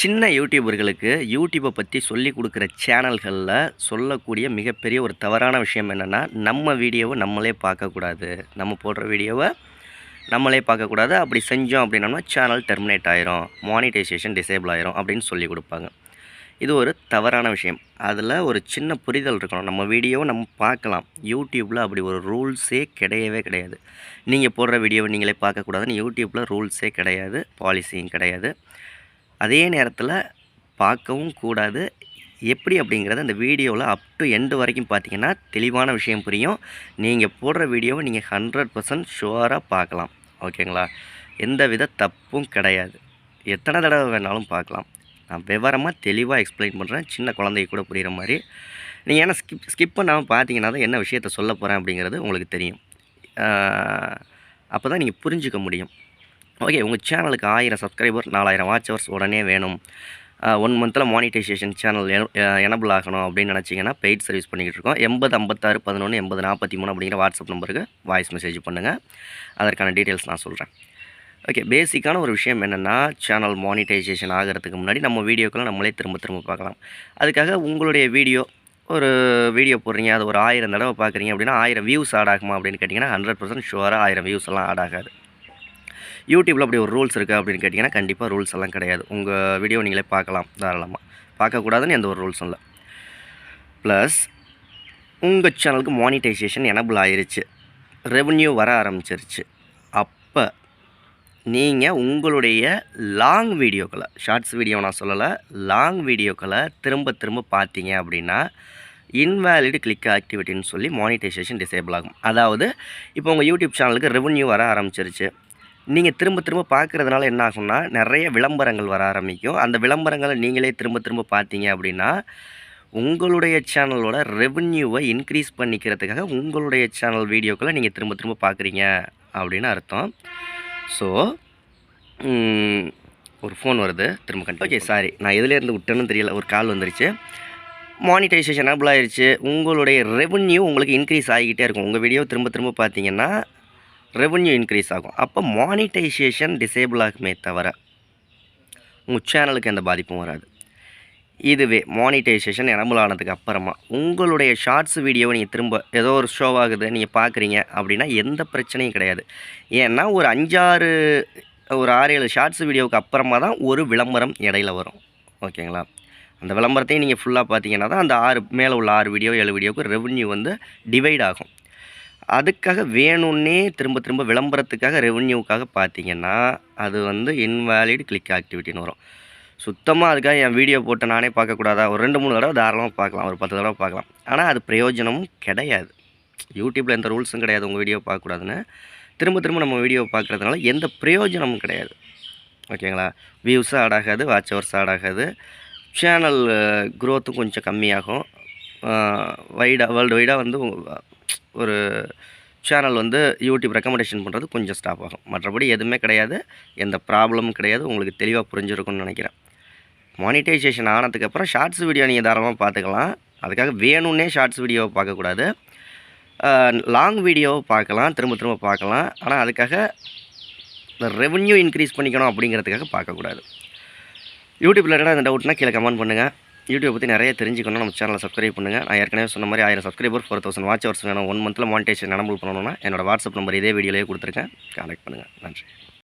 சின்ன யூடியூபர்களுக்கு யூடியூப்பை பற்றி சொல்லி கொடுக்குற சேனல்களில் சொல்லக்கூடிய மிகப்பெரிய ஒரு தவறான விஷயம் என்னென்னா நம்ம வீடியோவை நம்மளே பார்க்கக்கூடாது. நம்ம போடுற வீடியோவை நம்மளே பார்க்கக்கூடாது. அப்படி செஞ்சோம் அப்படின்னோம்னா சேனல் டெர்மினேட் ஆயிரும். மானிட்டைசேஷன் டிசேபிள் ஆயிரும் அப்படின்னு சொல்லி கொடுப்பாங்க. இது ஒரு தவறான விஷயம். அதில் ஒரு சின்ன புரிதல் இருக்கணும். நம்ம வீடியோவை நம்ம பார்க்கலாம். யூடியூப்பில் அப்படி ஒரு ரூல்ஸே கிடையவே கிடையாது. நீங்கள் போடுற வீடியோவை நீங்களே பார்க்கக்கூடாதுன்னு யூடியூப்பில் ரூல்ஸே கிடையாது. பாலிசியும் கிடையாது. அதே நேரத்தில் பார்க்கவும் கூடாது. எப்படி அப்படிங்கிறத அந்த வீடியோவில் அப் டு எண்டு வரைக்கும் பார்த்தீங்கன்னா தெளிவான விஷயம் புரியும். நீங்கள் போடுற வீடியோவை நீங்கள் ஹண்ட்ரட் பர்சன்ட் ஷுவராக பார்க்கலாம். ஓகேங்களா எந்த வித தப்பும் கிடையாது. எத்தனை தடவை வேணாலும் பார்க்கலாம். நான் விவரமாக தெளிவாக எக்ஸ்பிளைன் பண்ணுறேன் சின்ன குழந்தைய கூட புரிகிற மாதிரி. நீங்கள் ஏன்னா ஸ்கிப் ஸ்கிப் பண்ணாமல் பார்த்தீங்கன்னா தான் என்ன விஷயத்த சொல்ல போகிறேன் அப்படிங்கிறது உங்களுக்கு தெரியும். அப்போ தான் நீங்கள் புரிஞ்சுக்க முடியும். ஓகே உங்கள் சேனலுக்கு ஆயிரம் சப்ஸ்கிரைபர் நாலாயிரம் வாட்ச் ஹவர்ஸ் உடனே வேணும். ஒன் மந்தில் மானிட்டைசேஷன் சேனல் எனபிள் ஆகணும் அப்படின்னு நினச்சிங்கன்னா பெய்ட் சர்வீஸ் பண்ணிக்கிட்டு இருக்கோம். எண்பது ஐம்பத்தாறு பதினொன்று எண்பது நாற்பத்தி மூணு அப்படிங்கிற வாட்ஸ்அப் நம்பருக்கு வாய்ஸ் மெசேஜ் பண்ணுங்கள் அதற்கான டீட்டெயில்ஸ் நான் சொல்கிறேன் ஓகே பேசிக்கான ஒரு விஷயம் என்னென்னா சேனல் மானிட்டைசேஷன் ஆகிறதுக்கு முன்னாடி நம்ம வீடியோக்களை நம்மளே திரும்ப திரும்ப பார்க்கலாம். அதுக்காக உங்களுடைய வீடியோ ஒரு வீடியோ போடுறீங்க அது ஒரு ஆயிரம் தடவை பார்க்குறீங்க அப்படின்னா ஆயிரம் வியூஸ் ஆட் ஆகுமா அப்படின்னு கேட்டிங்கன்னா ஹண்ட்ரட் பர்சன்ட் ஷுவராக ஆயிரம் வியூஸ் எல்லாம் ஆட் ஆகாது. யூடியூப்பில் அப்படி ஒரு ரூல்ஸ் இருக்குது அப்படின்னு கேட்டிங்கன்னா கண்டிப்பாக ரூல்ஸ் எல்லாம் கிடையாது. உங்கள் வீடியோ நீங்களே பார்க்கலாம் தாராளமாக பார்க்கக்கூடாதுன்னு எந்த ஒரு ரூல்ஸும் இல்லை. ப்ளஸ் உங்கள் சேனலுக்கு மானிட்டைசேஷன் எனபிள் ஆயிருச்சு. ரெவன்யூ வர ஆரம்பிச்சிருச்சு. அப்போ நீங்கள் உங்களுடைய லாங் வீடியோக்களை ஷார்ட்ஸ் வீடியோ நான் சொல்லலை லாங் வீடியோக்களை திரும்ப திரும்ப பார்த்தீங்க அப்படின்னா இன்வேலிடு கிளிக் ஆக்டிவிட்டின்னு சொல்லி மானிட்டைசேஷன் டிசேபிள் ஆகும். அதாவது இப்போ உங்கள் யூடியூப் சேனலுக்கு ரெவன்யூ வர ஆரம்பிச்சிருச்சு. நீங்கள் திரும்ப திரும்ப பார்க்குறதுனால என்ன ஆகும்னா நிறைய விளம்பரங்கள் வர ஆரம்பிக்கும். அந்த விளம்பரங்களை நீங்களே திரும்ப திரும்ப பார்த்தீங்க அப்படின்னா உங்களுடைய சேனலோட ரெவன்யூவை இன்க்ரீஸ் பண்ணிக்கிறதுக்காக உங்களுடைய சேனல் வீடியோக்களை நீங்கள் திரும்ப திரும்ப பார்க்குறீங்க அப்படின்னு அர்த்தம். ஸோ ஒரு ஃபோன் வருது. திரும்ப கண்டி ஓகே சாரி நான் எதுலேருந்து விட்டேன்னு தெரியல. ஒரு கால் வந்துருச்சு. மானிட்டைசேஷன் எனபிள் ஆயிடுச்சு உங்களுடைய ரெவன்யூ உங்களுக்கு இன்க்ரீஸ் ஆகிக்கிட்டே இருக்கும். உங்கள் வீடியோ திரும்ப திரும்ப பார்த்தீங்கன்னா ரெவன்யூ இன்க்ரீஸ் ஆகும். அப்போ மானிட்டைசேஷன் டிசேபிள் ஆகுமே தவிர உங்கள் சேனலுக்கு எந்த பாதிப்பும் வராது. இதுவே மானிட்டைசேஷன் எனபிள் ஆனதுக்கு அப்புறமா உங்களுடைய ஷார்ட்ஸ் வீடியோவை நீங்கள் திரும்ப ஏதோ ஒரு ஷோ ஆகுது நீங்கள் பார்க்குறீங்க அப்படின்னா எந்த பிரச்சனையும் கிடையாது. ஏன்னா ஒரு அஞ்சாறு ஒரு ஆறு ஏழு ஷார்ட்ஸ் வீடியோவுக்கு அப்புறமா தான் ஒரு விளம்பரம் இடையில வரும். ஓகேங்களா? அந்த விளம்பரத்தையும் நீங்கள் ஃபுல்லாக பார்த்தீங்கன்னா தான் அந்த ஆறு மேலே உள்ள ஆறு வீடியோ ஏழு வீடியோவுக்கு ரெவன்யூ வந்து டிவைட் ஆகும். அதுக்காக வேணும்னே திரும்ப திரும்ப விளம்பரத்துக்காக ரெவன்யூக்காக பார்த்தீங்கன்னா அது வந்து இன்வேலிட் கிளிக் ஆக்டிவிட்டின்னு வரும். சுத்தமாக அதுக்காக என் வீடியோ போட்டு நானே பார்க்கக்கூடாதா? ஒரு ரெண்டு மூணு தடவை தாராளமாக பார்க்கலாம். ஒரு பத்து தடவை பார்க்கலாம். ஆனால் அது பிரயோஜனமும் கிடையாது. யூடியூப்பில் எந்த ரூல்ஸும் கிடையாது. உங்கள் வீடியோ பார்க்கக்கூடாதுன்னு. திரும்ப திரும்ப நம்ம வீடியோ பார்க்குறதுனால எந்த பிரயோஜனமும் கிடையாது. ஓகேங்களா? வியூஸும் ஆட் ஆகாது வாட்ச் ஹவர்ஸ் ஆட் ஆகாது. சேனல் க்ரோத்தும் கொஞ்சம் கம்மியாகும். வைடாக வேர்ல்டு வைடாக வந்து ஒரு சேனல் வந்து யூடியூப் ரெக்கமெண்டேஷன் பண்ணுறது கொஞ்சம் ஸ்டாப் ஆகும். மற்றபடி எதுவுமே கிடையாது. எந்த ப்ராப்ளமும் கிடையாது. உங்களுக்கு தெளிவாக புரிஞ்சிருக்கும்னு நினைக்கிறேன். மானிட்டைசேஷன் ஆனதுக்கப்புறம் ஷார்ட்ஸ் வீடியோ நீங்கள் தாராளமாக பார்த்துக்கலாம். அதுக்காக வேணும்னே ஷார்ட்ஸ் வீடியோவை பார்க்கக்கூடாது. லாங் வீடியோவை பார்க்கலாம். திரும்ப திரும்ப பார்க்கலாம். ஆனால் அதுக்காக இந்த ரெவன்யூ இன்க்ரீஸ் பண்ணிக்கணும் அப்படிங்கிறதுக்காக பார்க்கக்கூடாது. யூடியூப்பில் என்ன அந்த டவுட்னா கீழே கமெண்ட் பண்ணுங்கள் யூடியூப் பற்றி நிறைய தெரிஞ்சுக்கணும் நம்ம சேனலை சப்ஸ்கிரைப் பண்ணுங்கள் நான் ஏற்கனவே சொன்ன மாதிரி ஆயிரம் subscriber four thousand watch hours வேணும். ஒன் மந்தில் மானிட்டேஷன் எனபிள் பண்ணணும்னா என்னோட வாட்ஸ்அப் நம்பர் இதே வீடியோலேயே கொடுத்துருக்கேன். கான்டாக்ட் பண்ணுங்கள் நன்றி.